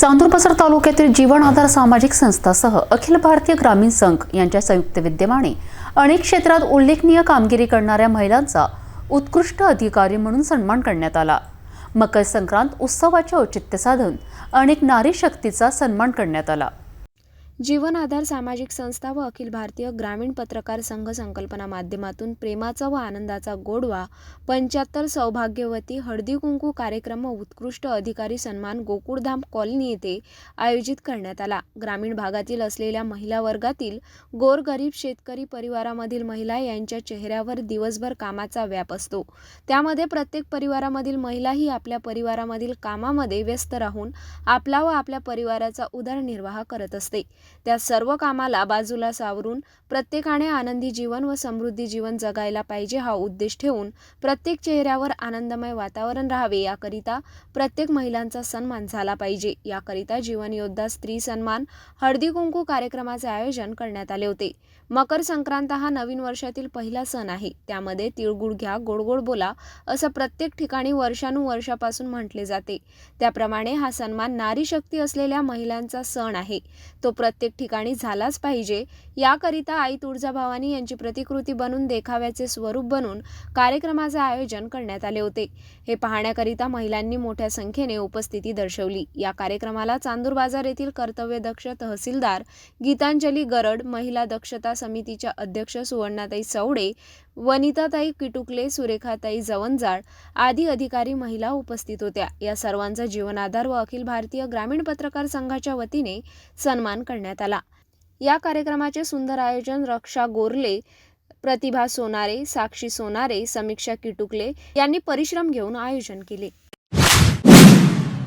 चांदूरबाजार तालुक्यातील जीवन आधार सामाजिक संस्थासह अखिल भारतीय ग्रामीण संघ यांच्या संयुक्त विद्यमाने अनेक क्षेत्रात उल्लेखनीय कामगिरी करणाऱ्या महिलांचा उत्कृष्ट अधिकारी म्हणून सन्मान करण्यात आला. मकर संक्रांत उत्सवाचे औचित्य साधून अनेक नारी शक्तीचा सन्मान करण्यात आला. जीवन आधार सामाजिक संस्था व अखिल भारतीय ग्रामीण पत्रकार संघ संकल्पना माध्यमातून प्रेमाचा व आनंदाचा गोडवा पंच्याहत्तर सौभाग्यवती हळदी कुंकू कार्यक्रम व उत्कृष्ट अधिकारी सन्मान गोकुळधाम कॉलनी येथे आयोजित करण्यात आला. ग्रामीण भागातील असलेल्या महिला वर्गातील गोरगरीब शेतकरी परिवारामधील महिला यांच्या चेहऱ्यावर दिवसभर कामाचा व्याप असतो. त्यामध्ये प्रत्येक परिवारामधील महिलाही आपल्या परिवारामधील कामामध्ये व्यस्त राहून आपला व आपल्या परिवाराचा उदरनिर्वाह करत असते. त्या सर्व कामाला बाजूला सावरून प्रत्येकाने आनंदी जीवन व समृद्धी जीवन जगायला पाहिजे हा उद्देश ठेवून प्रत्येक चेहऱ्यावर आनंदमय वातावरण राहावे याकरिता प्रत्येक महिलांचा सन्मान झाला पाहिजे. याकरिता जीवन योद्धा स्त्री सन्मान हळदी कुंकू कार्यक्रमाचे आयोजन करण्यात आले होते. मकर संक्रांत हा नवीन वर्षातील पहिला सण आहे. त्यामध्ये तिळगुळ घ्या गोडगोड बोला असं प्रत्येक ठिकाणी वर्षानुवर्षापासून म्हटले जाते. त्याप्रमाणे हा सन्मान नारी शक्ती असलेल्या महिलांचा सण आहे. तो प्रत्येक ठिकाणी झालाच पाहिजे. याकरिता आई तुळजाभवानी यांची प्रतिकृती बनून देखाव्याचे स्वरूप बनून कार्यक्रमाचे आयोजन करण्यात आले होते. हे पाहण्याकरिता महिलांनी मोठ्या संख्येने उपस्थिती दर्शवली. या कार्यक्रमाला चांदूर बाजार येथील कर्तव्यदक्ष तहसीलदार गीतांजली गरड महिला दक्षता समितीच्या अध्यक्ष सुवर्णाताई चवडे वनिताताई किटुकले सुरेखाताई जवंजाळ आदी अधिकारी महिला उपस्थित होत्या. या सर्वांचा जीवनाधार व अखिल भारतीय ग्रामीण पत्रकार संघाच्या वतीने सन्मान करण्यात आला. या कार्यक्रमाचे सुंदर आयोजन रक्षा गोरले प्रतिभा सोनारे साक्षी सोनारे समीक्षा किटुकले यांनी परिश्रम घेऊन आयोजन केले.